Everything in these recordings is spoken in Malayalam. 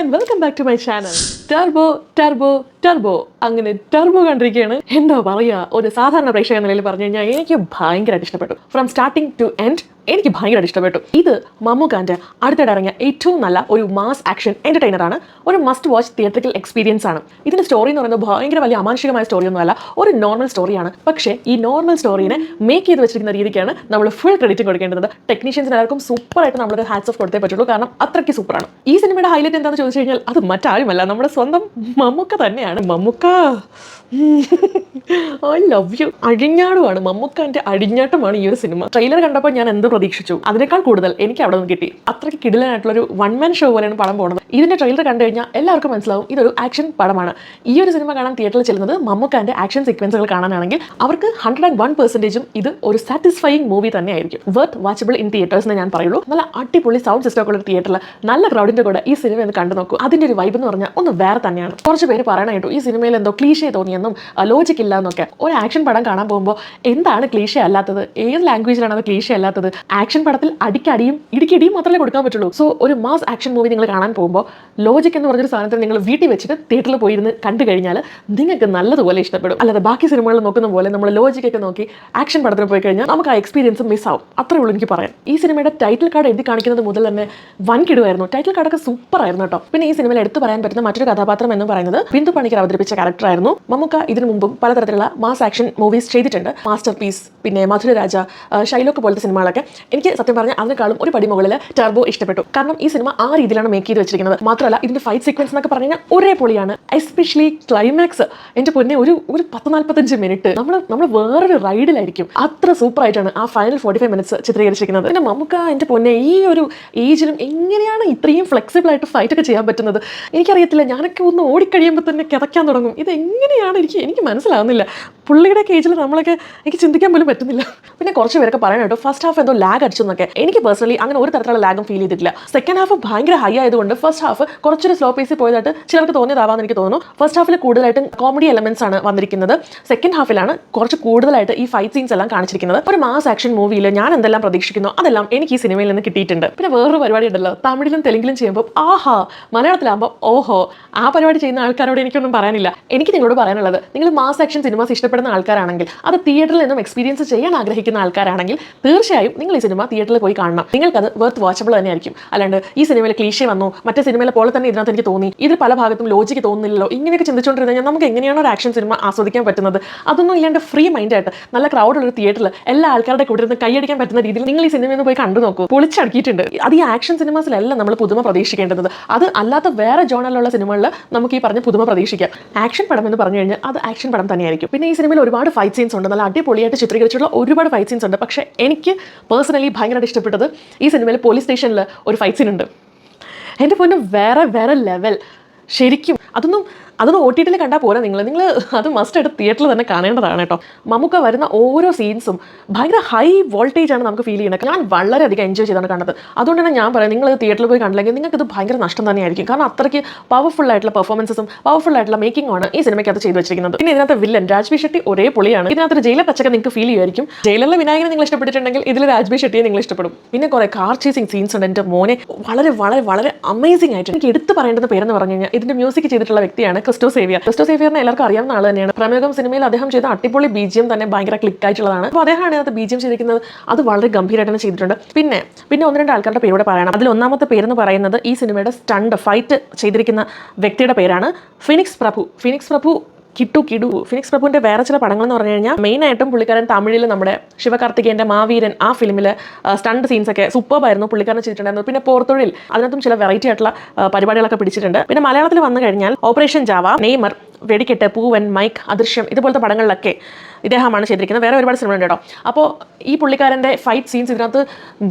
and welcome back to my channel, Turbo Turbo Turbo അങ്ങനെ ടർബോ കണ്ടിരിക്കുകയാണ് എന്തോ പറയുക ഒരു സാധാരണ പ്രേക്ഷക നിലയിൽ പറഞ്ഞു കഴിഞ്ഞാൽ എനിക്ക് ഭയങ്കരമായിട്ട് ഇഷ്ടപ്പെട്ടു. ഫ്രം സ്റ്റാർട്ടിങ് ടു എൻഡ് എനിക്ക് ഭയങ്കരമായിട്ട് ഇഷ്ടപ്പെട്ടു. ഇത് മമ്മൂക്കാന്റെ അടുത്തിടെ ഇറങ്ങിയ ഏറ്റവും നല്ല ഒരു മാസ് ആക്ഷൻ എന്റർടൈനർ ആണ്. ഒരു മസ്റ്റ് വാച്ച് തിയേറ്ററിക്കൽ എക്സ്പീരിയൻസ് ആണ്. ഇതിന്റെ സ്റ്റോറി എന്ന് പറയുന്നത് ഭയങ്കര വലിയ അമാനുഷികമായ സ്റ്റോറി ഒന്നുമല്ല ഒരു നോർമൽ സ്റ്റോറിയാണ് പക്ഷേ ഈ നോർമൽ സ്റ്റോറിനെ മേക്ക് ചെയ്ത് വെച്ചിരിക്കുന്ന രീതിക്കാണ് നമ്മൾ ഫുൾ ക്രെഡിറ്റ് കൊടുക്കേണ്ടത്. ടെക്നീഷ്യൻസിന് എല്ലാവർക്കും സൂപ്പറായിട്ട് നമ്മളൊരു ഹാറ്റ്സ് ഓഫ് കൊടുത്തേ പറ്റുള്ളൂ. കാരണം അത്രയ്ക്ക് സൂപ്പറാണ് ഈ സിനിമയുടെ ഹൈലൈറ്റ് എന്താണെന്ന് ചോദിച്ചു കഴിഞ്ഞാൽ അത് മറ്റാരുമല്ല. നമ്മുടെ സ്വന്തം മമ്മൂക്ക തന്നെയാണ്. മമ്മൂക്ക. ഐ ലവ് യു അഴിഞ്ഞാടുമാണ് മമ്മൂക്കാന്റെ അടിഞ്ഞാട്ടമാണ് ഈ ഒരു സിനിമ. ട്രെയിലർ കണ്ടപ്പോൾ ഞാൻ എന്ത് പ്രതീക്ഷിച്ചു? അതിനേക്കാൾ കൂടുതൽ എനിക്ക് അവിടെ നിന്ന് കിട്ടി. അത്രയ്ക്ക് കിടിലനായിട്ടുള്ള ഒരു വൺ മാൻ ഷോ പോലെയാണ് പടം പോകുന്നത് ഇതിന്റെ ട്രെയിലർ കണ്ടു കഴിഞ്ഞാൽ എല്ലാവർക്കും മനസ്സിലാവും ഇതൊരു ആക്ഷൻ പടമാണ്. ഈ ഒരു സിനിമ കാണാൻ തിയേറ്ററിൽ ചെല്ലുന്നത് മമ്മൂക്കാന്റെ ആക്ഷൻ സീക്വൻസുകൾ കാണാനാണെങ്കിൽ അവർക്ക് ഹൺഡ്രഡ് ആൻഡ് വൺ പെർസെന്റേജും ഇത് ഒരു സാറ്റിസ്ഫൈയിങ് മൂവി തന്നെയായിരിക്കും. വർത്ത് വാച്ചബിൾ ഇൻ തിയേറ്റേഴ്സ് എന്ന് ഞാൻ പറയുള്ളൂ. നല്ല അടിപൊളി സൗണ്ട് സിസ്റ്റം ഒക്കെ ഉള്ള തിയേറ്ററിൽ നല്ല ക്രൗഡിന്റെ കൂടെ ഈ സിനിമ ഒന്ന് കണ്ടു നോക്കൂ. അതിന്റെ ഒരു വൈബ് എന്ന് പറഞ്ഞാൽ ഒന്ന് വേറെ തന്നെയാണ്. കുറച്ച് പേര് പറയണ കേട്ടു ഈ സിനിമയിൽ എന്തോ ക്ലീഷേ തോന്നിയെന്നും ലോജിക് ഇല്ല എന്നൊക്കെ ഒരു ആക്ഷൻ പടം കാണാൻ പോകുമ്പോൾ എന്താണ് ക്ലീഷേ അല്ലാത്തത്? ഏത് ലാംഗ്വേജിലാണ് അത് ക്ലീഷേ അല്ലാത്തത്? ആക്ഷൻ പടത്തിൽ അടിക്കടിയും ഇടിക്കടിയും മാത്രമേ കൊടുക്കാൻ പറ്റുള്ളൂ. സോ ഒരു മാസ് ആക്ഷൻ മൂവി നിങ്ങൾ കാണാൻ പോകുമ്പോൾ ലോജിക് എന്ന് പറഞ്ഞൊരു സാധനത്തിന് നിങ്ങൾ വീട്ടിൽ വെച്ചിട്ട് തിയേറ്ററിൽ പോയിരുന്ന് കണ്ടു കഴിഞ്ഞാൽ നിങ്ങൾക്ക് നല്ലതുപോലെ ഇഷ്ടപ്പെടും. അല്ലാതെ ബാക്കി സിനിമകൾ നോക്കുന്ന പോലെ നമ്മൾ ലോജിക് ഒക്കെ നോക്കി ആക്ഷൻ പടത്തിന് പോയി കഴിഞ്ഞാൽ നമുക്ക് ആ എക്സ്പീരിയൻസ് മിസ് ആവും. അത്രേ ഉള്ളൂ എനിക്ക് പറയാം ഈ സിനിമയുടെ ടൈറ്റിൽ കാർഡ് എഴുതി കാണിക്കുന്നത് മുതൽ തന്നെ വൻ കിടുവായിരുന്നു ടൈറ്റിൽ കാർഡൊക്കെ സൂപ്പർ ആയിരുന്നു കേട്ടോ. പിന്നെ ഈ സിനിമയിൽ എടുത്തു പറയാൻ പറ്റുന്ന മറ്റൊരു കഥാപാത്രം എന്ന് പറയുന്നത് ബിന്ദു പണിക്കർ അവതരിപ്പിച്ച ക്യാരക്ടറായിരുന്നു മമ്മൂക്ക ഇതിനു മുമ്പും പലതരത്തിലുള്ള മാസ് ആക്ഷൻ മൂവീസ് ചെയ്തിട്ടുണ്ട്. മാസ്റ്റർ പീസ് പിന്നെ മധുരരാജ രാജ ഷൈലോക്ക് പോലത്തെ സിനിമകളൊക്കെ. എനിക്ക് സത്യം പറഞ്ഞാൽ അതിനേക്കാളും ഒരു പടി മുകളിൽ ടർബോ ഇഷ്ടപ്പെട്ടു. കാരണം ഈ സിനിമ ആ രീതിയിലാണ് മേക്ക് ചെയ്ത് വെച്ചിരിക്കുന്നത്. മാത്രമല്ല ഇതിന്റെ ഫൈറ്റ് സീക്വൻസ് എന്നൊക്കെ പറഞ്ഞു കഴിഞ്ഞാൽ ഒരേ പൊളിയാണ് എസ്പെഷ്യലി ക്ലൈമാക്സ് എന്റെ പൊന്നെ ഒരു ഒരു പത്ത് നാൽപ്പത്തഞ്ച് മിനിറ്റ് നമ്മൾ നമ്മൾ വേറൊരു റൈഡിലായിരിക്കും അത്ര സൂപ്പർ ആയിട്ടാണ് ആ ഫൈനൽ ഫോർട്ടി ഫൈവ് മിനിറ്റ്സ് ചിത്രീകരിച്ചിരിക്കുന്നത്. പിന്നെ നമുക്ക് എന്റെ പൊന്നെ ഈ ഒരു ഏജിലും എങ്ങനെയാണ് ഇത്രയും ഫ്ലെക്സിബിൾ ആയിട്ട് ഫൈറ്റ് ഒക്കെ ചെയ്യാൻ പറ്റുന്നത്? എനിക്കറിയത്തില്ല. ഞാനൊക്കെ ഒന്ന് ഓടിക്കഴിയുമ്പോൾ തന്നെ കിതയ്ക്കാൻ തുടങ്ങും. ഇതെങ്ങനെയാണ് എനിക്ക് എനിക്ക് മനസ്സിലാവുന്നില്ല. പുള്ളിയുടെ കേജിൽ നമ്മളൊക്കെ എനിക്ക് ചിന്തിക്കാൻ പോലും പറ്റുന്നില്ല. പിന്നെ കുറച്ച് പേരൊക്കെ പറയണം കേട്ടോ ഫസ്റ്റ് ഹാഫ് എന്തോ ലാഗ് അടിച്ചു എന്നൊക്കെ. എനിക്ക് പേഴ്സണലി അങ്ങനെ ഒരു തരത്തിലുള്ള ലാഗും ഫീൽ ചെയ്തിട്ടില്ല. സെക്കൻഡ് ഹാഫ് ഭയങ്കര ഹൈ ആയതുകൊണ്ട് ഫസ്റ്റ് ഹാഫ് കുറച്ചൊരു സ്ലോ പേസിൽ പോയതായിട്ട് ചിലർക്ക് തോന്നിയതാവാന്ന് എനിക്ക് തോന്നുന്നു. ഫസ്റ്റ് ഹാഫിൽ കൂടുതലായിട്ടും കോമഡി എലമെന്റ്സ് ആണ് വന്നിരിക്കുന്നത്. സെക്കൻഡ് ഹാഫിലാണ് കുറച്ച് കൂടുതലായിട്ട് ഈ ഫൈറ്റ് സീൻസ് എല്ലാം കാണിച്ചിരിക്കുന്നത്. ഒരു മാസ് ആക്ഷൻ മൂവിയിൽ ഞാൻ എന്തെല്ലാം പ്രതീക്ഷിക്കുന്നു അതെല്ലാം എനിക്ക് ഈ സിനിമയിൽ നിന്ന് കിട്ടിയിട്ടുണ്ട്. പിന്നെ വേറൊരു പരിപാടി ഉണ്ടല്ലോ തമിഴിലും തെലുങ്കിലും ചെയ്യുമ്പോൾ ആഹാ മലയാളത്തിലാകുമ്പോൾ ഓഹോ ആ പരിപാടി ചെയ്യുന്ന ആൾക്കാരോട് എനിക്കൊന്നും പറയാനില്ല. എനിക്ക് നിങ്ങളോട് പറയാനുള്ളത് നിങ്ങൾ മാസ് ആക്ഷൻ സിനിമാസ് ഇഷ്ടപ്പെടുന്ന ആൾക്കാരാണെങ്കിൽ അത് തിയേറ്ററിൽ നിന്നും എക്സ്പീരിയൻസ് ചെയ്യാൻ ആഗ്രഹിക്കുന്ന ആൾക്കാരാണെങ്കിൽ തീർച്ചയായും നിങ്ങൾ ഈ സിനിമ തിയേറ്ററിൽ പോയി കാണണം. നിങ്ങൾക്കത് വർത്ത് വാച്ചബിൾ തന്നെയായിരിക്കും. അല്ലാണ്ട് ഈ സിനിമയിൽ ക്ലീഷേ വന്നു മറ്റേ സിനിമയിലെ പോലെ തന്നെ ഇതിനകത്ത് എനിക്ക് തോന്നി. ഇതിൽ പല ഭാഗത്തും ലോജിക്ക് തോന്നുന്നില്ലല്ലോ. ഇങ്ങനെയൊക്കെ ചിന്തിച്ചുകൊണ്ടിരുന്ന കഴിഞ്ഞാൽ നമുക്ക് എങ്ങനെയാണ് ഒരു ആക്ഷൻ സിനിമ ആസ്വദിക്കാൻ പറ്റുന്നത്? അതൊന്നും ഇല്ലാണ്ട് ഫ്രീ മൈൻഡായിട്ട് നല്ല ക്രൗഡുള്ള ഒരു തിയേറ്ററിൽ എല്ലാ ആൾക്കാരുടെ കൂടെ ഇരുന്ന് കൈയടിക്കാൻ പറ്റുന്ന രീതിയിൽ നിങ്ങൾ ഈ സിനിമയിൽ പോയി കണ്ടു നോക്കൂ. പൊളിച്ചടക്കിയിട്ടുണ്ട്. അത് ഈ ആക്ഷൻ സിനിമാസിലല്ല നമ്മൾ പുതുമ പ്രതീക്ഷിക്കേണ്ടത്. അത് അല്ലാത്ത വേറെ ജോണലുള്ള സിനിമകളിൽ നമുക്ക് ഈ പറഞ്ഞ പുതുമ പ്രതീക്ഷിക്കാം. ആക്ഷൻ പടം എന്ന് പറഞ്ഞു കഴിഞ്ഞാൽ അത് ആക്ഷൻ പടം തന്നെയായിരിക്കും. പിന്നെ ഈ സിനിമയിൽ ഒരുപാട് ഫൈറ്റ് സീൻസ് ഉണ്ട്. നല്ല അടിപൊളിയായിട്ട് ചിത്രീകരിച്ചിട്ടുള്ള ഒരുപാട് ഫൈറ്റ് സീൻസ് ഉണ്ട്. പക്ഷേ എനിക്ക് പേഴ്സണലി ഭയങ്കരമായിട്ട് ഇഷ്ടപ്പെട്ടത് ഈ സിനിമയിൽ പോലീസ് സ്റ്റേഷനിൽ ഒരു ഫൈറ്റ് സീൻ ഉണ്ട്. എന്റെ പൊന്നും വേറെ വേറെ ലെവൽ ശരിക്കും അതൊന്നും അതൊന്നും ഒ ടി ടിയിൽ കണ്ടാൽ പോരാ നിങ്ങൾ നിങ്ങൾ അത് മസ്റ്റ് ആയിട്ട് തിയേറ്ററിൽ തന്നെ കാണേണ്ടതാണ് കേട്ടോ. മമ്മൂക്ക വരുന്ന ഓരോ സീൻസും ഭയങ്കര ഹൈ വോൾട്ടേജ് ആണ് നമുക്ക് ഫീൽ ചെയ്യുന്നത്. ഞാൻ വളരെയധികം എൻജോയ് ചെയ്താണ് കണ്ടത്. അതുകൊണ്ട് തന്നെ ഞാൻ പറയാം നിങ്ങൾ തിയേറ്ററിൽ പോയി കണ്ടില്ലെങ്കിൽ നിങ്ങൾക്ക് ഇത് ഭയങ്കര നഷ്ടം തന്നെയായിരിക്കും. കാരണം അത്രയ്ക്ക് പവർഫുൾ ആയിട്ടുള്ള പെർഫോമൻസും പവർഫുൾ ആയിട്ടുള്ള മേക്കിംഗ് ആണ് ഈ സിനിമയ്ക്കകത്ത് ചെയ്തു വെച്ചിരിക്കുന്നത്. പിന്നെ ഇതിനകത്ത് വില്ലൻ രാജ്ബി ഷെട്ടി ഒരേ പൊളിയാണ്. ഇതിനകത്ത് ജയിലെ പച്ചക്ക നിങ്ങൾക്ക് ഫീൽ ചെയ്യുമായിരിക്കും. ജയിലിലെ വിനായകനെ നിങ്ങൾ ഇഷ്ടപ്പെട്ടിട്ടുണ്ടെങ്കിൽ ഇതിൽ രാജ്ബി ഷെട്ടിയെ നിങ്ങൾ ഇഷ്ടപ്പെടും. പിന്നെ കുറെ കാർ ചേസിങ് സീൻസ് ഉണ്ട്. എന്റെ മോനെ വളരെ വളരെ വളരെ അമേസിംഗ് ആയിട്ട് എനിക്ക് എടുത്ത് പറയേണ്ടുന്ന പേരെന്ന് പറഞ്ഞു കഴിഞ്ഞാൽ ഇതിന്റെ മ്യൂസിക് ചെയ്തിട്ടുള്ള വ്യക്തിയാണ് ക്രിസ്റ്റോ സേവിയർ ക്രിസ്റ്റോ സേവിയറിനെ എല്ലാവർക്കും അറിയാവുന്ന ആൾ തന്നെയാണ്. പ്രമേഹം സിനിമയിൽ അദ്ദേഹം ചെയ്ത അടിപൊളി ബീജിയം തന്നെ ഭയങ്കര ക്ലിക്ക് ആയിട്ടുള്ളതാണ്. അപ്പോൾ അദ്ദേഹമാണ് അതിനകത്ത് ബീജിയം ചെയ്തിരിക്കുന്നത്. അത് വളരെ ഗംഭീരമായിട്ട് തന്നെ ചെയ്തിട്ടുണ്ട്. പിന്നെ പിന്നെ ഒന്ന് രണ്ട് ആൾക്കാരുടെ പേരോടെ പറയണം. അതിൽ ഒന്നാമത്തെ പേരെന്ന് പറയുന്നത് ഈ സിനിമയുടെ സ്റ്റണ്ട് ഫൈറ്റ് ചെയ്തിരിക്കുന്ന വ്യക്തിയുടെ പേരാണ് ഫിനിക്സ് പ്രഭു ഫിനിക്സ് പ്രഭു കിട്ടു കിടു. ഫിനിക്സ് പ്രഭുവിന്റെ വേറെ ചില പടങ്ങൾ എന്ന് പറഞ്ഞു കഴിഞ്ഞാൽ മെയിനായിട്ടും പുള്ളിക്കാരൻ തമിഴിൽ നമ്മുടെ ശിവകാർത്തികേന്റെ മാവീരൻ ആ ഫിലിമിൽ സ്റ്റണ്ട് സീൻസൊക്കെ സൂപ്പറായിരുന്നു പുള്ളിക്കാരൻ ചെയ്തിട്ടുണ്ടായിരുന്നു പിന്നെ പോർത്തൊഴിൽ അതിനകത്തും ചില വെറൈറ്റി ആയിട്ടുള്ള പരിപാടികളൊക്കെ പിടിച്ചിട്ടുണ്ട്. പിന്നെ മലയാളത്തിൽ വന്നു കഴിഞ്ഞാൽ ഓപ്പറേഷൻ ജാവ നെയ്മർ വെടിക്കെട്ട് പൂവൻ മൈക്ക് അദൃശ്യം ഇതുപോലത്തെ പടങ്ങളിലൊക്കെ ഇദ്ദേഹമാണ് ചെയ്തിരിക്കുന്നത്. വേറെ ഒരുപാട് സിനിമ ഉണ്ട് കേട്ടോ. അപ്പോൾ ഈ പുള്ളിക്കാരന്റെ ഫൈറ്റ് സീൻസ് ഇതിനകത്ത്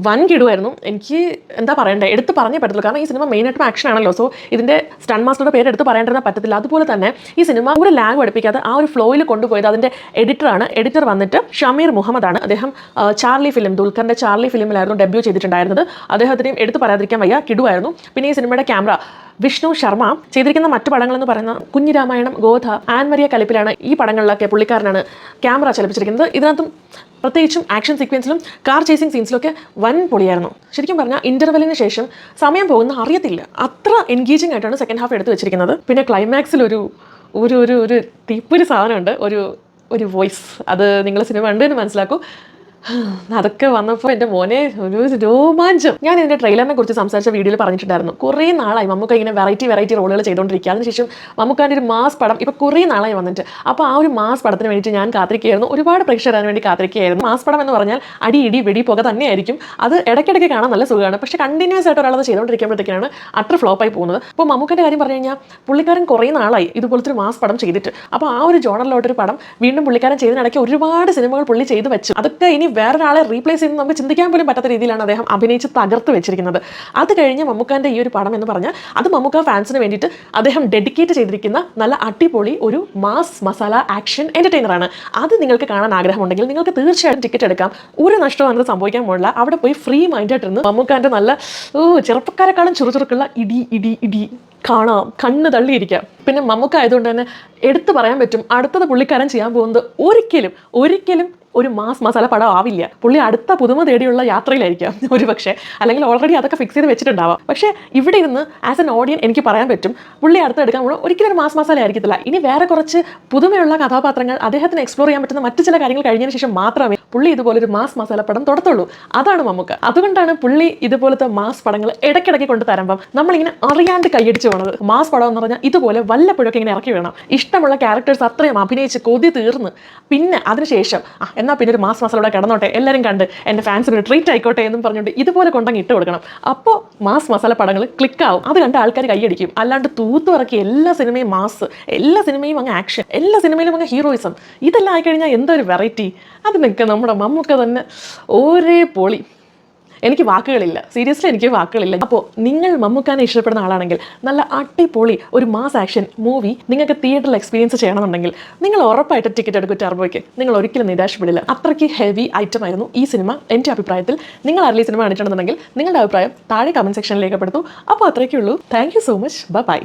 വൻ കിടുവായിരുന്നു എനിക്ക് എന്താ പറയണ്ടേ? എടുത്ത് പറഞ്ഞേ പറ്റത്തുള്ളൂ. കാരണം ഈ സിനിമ മെയിനായിട്ടും ആക്ഷൻ ആണല്ലോ. സോ ഇതിന്റെ സ്റ്റൺ മാസ്റ്ററുടെ പേര് എടുത്ത് പറയേണ്ടത് പറ്റത്തില്ല. അതുപോലെ തന്നെ ഈ സിനിമ ഒരു ലാഗ് പഠിപ്പിക്കാതെ ആ ഒരു ഫ്ലോയിൽ കൊണ്ടുപോയത് അതിന്റെ എഡിറ്ററാണ് എഡിറ്റർ വന്നിട്ട് ഷമീർ മുഹമ്മദാണ്. അദ്ദേഹം ചാർലി ഫിലിം ദുൽഖറിന്റെ ചാർലി ഫിലിമിലായിരുന്നു ഡെബ്യൂ ചെയ്തിട്ടുണ്ടായിരുന്നത്. അദ്ദേഹത്തിനെയും എടുത്ത് പറയാതിരിക്കാൻ വയ്യ. കിടുവായിരുന്നു. പിന്നെ ഈ സിനിമയുടെ ക്യാമറ വിഷ്ണു ശർമ്മ ചെയ്തിരിക്കുന്ന മറ്റു പടങ്ങൾ എന്ന് പറയുന്ന കുഞ്ഞിരാമായണം ഗോധ ആൻമരിയ കലിപ്പിലാണ് ഈ പടങ്ങളിലൊക്കെ പുള്ളിക്കാരനാണ് ക്യാമറ ചലിപ്പിച്ചിരിക്കുന്നത്. ഇതിനകത്തും പ്രത്യേകിച്ചും ആക്ഷൻ സീക്വൻസിലും കാർ ചേസിംഗ് സീൻസിലൊക്കെ വൻ പൊളിയായിരുന്നു. ശരിക്കും പറഞ്ഞാൽ ഇന്റർവെല്ലിന് ശേഷം സമയം പോകുന്ന അറിയത്തില്ല. അത്ര എൻഗേജിംഗ് ആയിട്ടാണ് സെക്കൻഡ് ഹാഫ് എടുത്തു വെച്ചിരിക്കുന്നത്. പിന്നെ ക്ലൈമാക്സിൽ ഒരു ഒരു ഒരു ഒരു തീപ്പൊരു സാധനമുണ്ട്. ഒരു ഒരു വോയിസ് അത് നിങ്ങൾ സിനിമ കണ്ടു മനസ്സിലാക്കൂ. അതൊക്കെ വന്നപ്പോൾ എന്റെ മോനെ ഒരു രോമാഞ്ചം. ഞാൻ ഇതിന്റെ ട്രെയിലറിനെ കുറിച്ച് സംസാരിച്ച വീഡിയോയിൽ പറഞ്ഞിട്ടുണ്ടായിരുന്നു. കുറേ നാളായി മമ്മൂക്ക ഇങ്ങനെ വെറൈറ്റി വെറൈറ്റി റോളുകൾ ചെയ്തുകൊണ്ടിരിക്കുക അതിനുശേഷം മമ്മൂക്കാന്റെ ഒരു മാസ് പടം ഇപ്പോൾ കുറേ നാളായി വന്നിട്ട്. അപ്പോൾ ആ ഒരു മാസ് പടത്തിന് വേണ്ടിയിട്ട് ഞാൻ കാത്തിരിക്കുകയായിരുന്നു. ഒരുപാട് പ്രേക്ഷകർ അതിന് വേണ്ടി കാത്തിരിക്കുകയായിരുന്നു. മാസ് പടം എന്ന് പറഞ്ഞാൽ അടി ഇടി വെടി പുക തന്നെയായിരിക്കും. അത് ഇടയ്ക്കിടയ്ക്ക് കാണാൻ നല്ല സുഖമാണ്. പക്ഷേ കണ്ടിന്യൂസ് ആയിട്ട് ഒരാളത് ചെയ്തുകൊണ്ടിരിക്കുമ്പോഴത്തേക്കാണ് ഫ്ലോപ്പ് ഫ്ലോപ്പായി പോകുന്നത്. അപ്പോൾ മമ്മൂക്കന്റെ കാര്യം പറഞ്ഞു കഴിഞ്ഞാൽ പുള്ളിക്കാരൻ കുറേ നാളായി ഇതുപോലത്തെ ഒരു മാസ് പടം ചെയ്തിട്ട്. അപ്പോൾ ആ ഒരു ജോണറിലോട്ടൊരു പടം വീണ്ടും പുള്ളിക്കാരൻ ചെയ്തതിനിടയ്ക്ക് ഒരുപാട് സിനിമകൾ പുള്ളി ചെയ്തു വെച്ചു. അതൊക്കെ ഇനി വേറൊരാളെ റീപ്ലേസ് ചെയ്യുന്നത് നമുക്ക് ചിന്തിക്കാൻ പോലും പറ്റാത്ത രീതിയിലാണ് അദ്ദേഹം അഭിനയിച്ച് തകർത്ത് വെച്ചിരിക്കുന്നത്. അത് കഴിഞ്ഞ് മമ്മൂക്കാന്റെ ഈ ഒരു പടം എന്ന് പറഞ്ഞാൽ അത് മമ്മൂക്ക ഫാൻസിന് വേണ്ടിയിട്ട് അദ്ദേഹം ഡെഡിക്കേറ്റ് ചെയ്തിരിക്കുന്ന നല്ല അടിപൊളി ഒരു മാസ് മസാല ആക്ഷൻ എന്റർടൈനറാണ് അത് നിങ്ങൾക്ക് കാണാൻ ആഗ്രഹമുണ്ടെങ്കിൽ നിങ്ങൾക്ക് തീർച്ചയായിട്ടും ടിക്കറ്റ് എടുക്കാം. ഒരു നഷ്ടവും അങ്ങനെ സംഭവിക്കാൻ പോകില്ല അവിടെ പോയി ഫ്രീ മൈൻഡായിട്ടിരുന്ന് മമ്മൂക്കാന്റെ നല്ല ഓ ചെറുപ്പക്കാരെക്കാളും ചുറുചുറുക്കുള്ള ഇടി ഇടി ഇടി കാണാം കണ്ണ് തള്ളിയിരിക്കാം. പിന്നെ മമ്മൂക്ക ആയതുകൊണ്ട് തന്നെ എടുത്തു പറയാൻ പറ്റും. അടുത്തത് പുള്ളിക്കാരൻ ചെയ്യാൻ പോകുന്നത് ഒരിക്കലും ഒരിക്കലും ഒരു മാസ് മസാല പടം ആവില്ല. പുള്ളി അടുത്ത പുതുമ തേടിയുള്ള യാത്രയിലായിരിക്കാം. ഒരു പക്ഷേ അല്ലെങ്കിൽ ഓൾറെഡി അതൊക്കെ ഫിക്സ് ചെയ്ത് വെച്ചിട്ടുണ്ടാവാം. പക്ഷേ ഇവിടെ ഇരുന്ന് ആസ് എൻ ഓഡിയൻ എനിക്ക് പറയാൻ പറ്റും പുള്ളി അടുത്ത് എടുക്കാൻ പോകുമ്പോൾ ഒരിക്കലും ഒരു മാസ് മസാല ആയിരിക്കത്തില്ല. ഇനി വേറെ കുറച്ച് പുതുമയുള്ള കഥാപാത്രങ്ങൾ അദ്ദേഹത്തിന് എക്സ്പ്ലോർ ചെയ്യാൻ പറ്റുന്ന മറ്റു ചില കാര്യങ്ങൾ കഴിഞ്ഞതിന് ശേഷം മാത്രമേ പുള്ളി ഇതുപോലെ ഒരു മാസ് മസാല പടം തുടത്തുള്ളൂ. അതാണ് നമുക്ക് അതുകൊണ്ടാണ് പുള്ളി ഇതുപോലത്തെ മാസ് പടങ്ങൾ ഇടയ്ക്കിടയ്ക്ക് കൊണ്ട് തരുമ്പം നമ്മളിങ്ങനെ അറിയാണ്ട് കൈയടിച്ച് പോണത്. മാസ് പടം എന്ന് പറഞ്ഞാൽ ഇതുപോലെ വല്ലപ്പോഴൊക്കെ ഇങ്ങനെ ഇറക്കി വേണം ഇഷ്ടമുള്ള ക്യാരക്ടേഴ്സ് അത്രയും അഭിനയിച്ച് കൊതി തീർന്ന്. പിന്നെ അതിനുശേഷം എന്നാൽ പിന്നെ ഒരു മാസ് അവിടെ കിടന്നോട്ടെ. എല്ലാവരും കണ്ട് എന്റെ ഫാൻസിന് ഒരു ട്രീറ്റ് ആയിക്കോട്ടെ എന്നും പറഞ്ഞുകൊണ്ട് ഇതുപോലെ കൊണ്ടങ്ങ് ഇട്ട് കൊടുക്കണം. അപ്പോൾ മാസ് മസാല പടങ്ങൾ ക്ലിക്കാവും അത് കണ്ട് ആൾക്കാർ കൈയടിക്കും. അല്ലാണ്ട് തൂത്തുറക്കി എല്ലാ സിനിമയും മാസ് എല്ലാ സിനിമയും അങ്ങ് ആക്ഷൻ എല്ലാ സിനിമയിലും അങ്ങ് ഹീറോയിസം ഇതെല്ലാം ആയിക്കഴിഞ്ഞാൽ എന്തൊരു വെറൈറ്റി അതിനൊക്കെ നമ്മുടെ മമ്മൊക്കെ തന്നെ ഒരേ പൊളി. എനിക്ക് വാക്കുകളില്ല. സീരിയസ്ലി എനിക്ക് വാക്കുകളില്ല. അപ്പോൾ നിങ്ങൾ മമ്മൂക്കാനെ ഇഷ്ടപ്പെടുന്ന ആളാണെങ്കിൽ നല്ല അടിപൊളി ഒരു മാസ് ആക്ഷൻ മൂവി നിങ്ങൾക്ക് തിയേറ്ററിൽ എക്സ്പീരിയൻസ് ചെയ്യണമെന്നുണ്ടെങ്കിൽ നിങ്ങൾ ഉറപ്പായിട്ട് ടിക്കറ്റ് എടുക്കും ടർബോയ്ക്ക് നിങ്ങൾ ഒരിക്കലും നിരാശപ്പെടില്ല. അത്രയ്ക്ക് ഹെവി ഐറ്റം ആയിരുന്നു ഈ സിനിമ എന്റെ അഭിപ്രായത്തിൽ നിങ്ങൾ ആരെങ്കിലും സിനിമ കാണിച്ചിട്ടുണ്ടെന്നുണ്ടെങ്കിൽ നിങ്ങളുടെ അഭിപ്രായം താഴെ കമന്റ് സെക്ഷനിലേക്ക് രേഖപ്പെടുത്തു. അപ്പോൾ അത്രയ്ക്കേ ഉള്ളൂ thank you so much bye